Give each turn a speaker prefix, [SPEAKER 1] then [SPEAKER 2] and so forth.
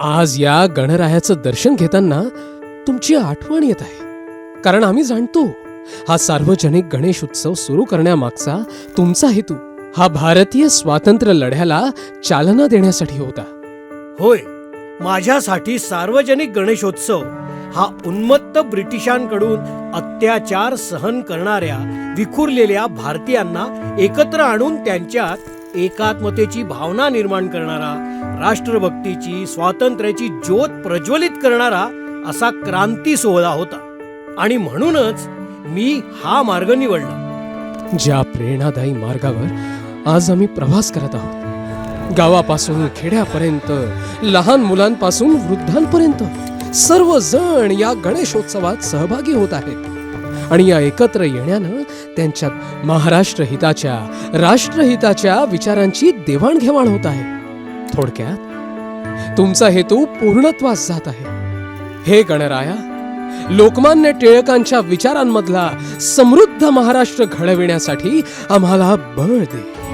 [SPEAKER 1] आज या गणरायाचं दर्शन घेताना तुमची आठवण येत आहे. कारण आम्ही जाणतो हा सार्वजनिक गणेश उत्सव सुरू करण्यामागचा तुमचा हेतू हा भारतीय स्वातंत्र्य लढ्याला चालना देण्यासाठी होता.
[SPEAKER 2] होय माझ्यासाठी सार्वजनिक गणेशोत्सव हा उन्मत्त ब्रिटिशांकडून अत्याचार सहन करणाऱ्या विखुरलेल्या भारतीयांना एकत्र आणून त्यांच्यात एकात्मतेची भावना निर्माण करणारा राष्ट्रभक्तीची स्वातंत्र्याची ज्योत प्रज्वलित करणारा असा क्रांती सोहळा होता. आणि म्हणूनच मी हा मार्ग निवडला.
[SPEAKER 1] ज्या प्रेरणादायी मार्गावर आज आम्ही प्रवास करत आहोत. गावापासून खेड्यापर्यंत लहान मुलांपासून वृद्धांपर्यंत सर्वजण या गणेशोत्सवात सहभागी होत आहेत. आणि या एकत्र येण्यानं त्यांच्यात महाराष्ट्र हिताच्या राष्ट्रहिताच्या विचारांची देवाणघेवाण होत आहे. थोडक्यात तुमचा हेतू पूर्णत्वास जात आहे. हे गणराया लोकमान्य टिळकांच्या विचारांमधला समृद्ध महाराष्ट्र घडविण्यासाठी आम्हाला बळ दे.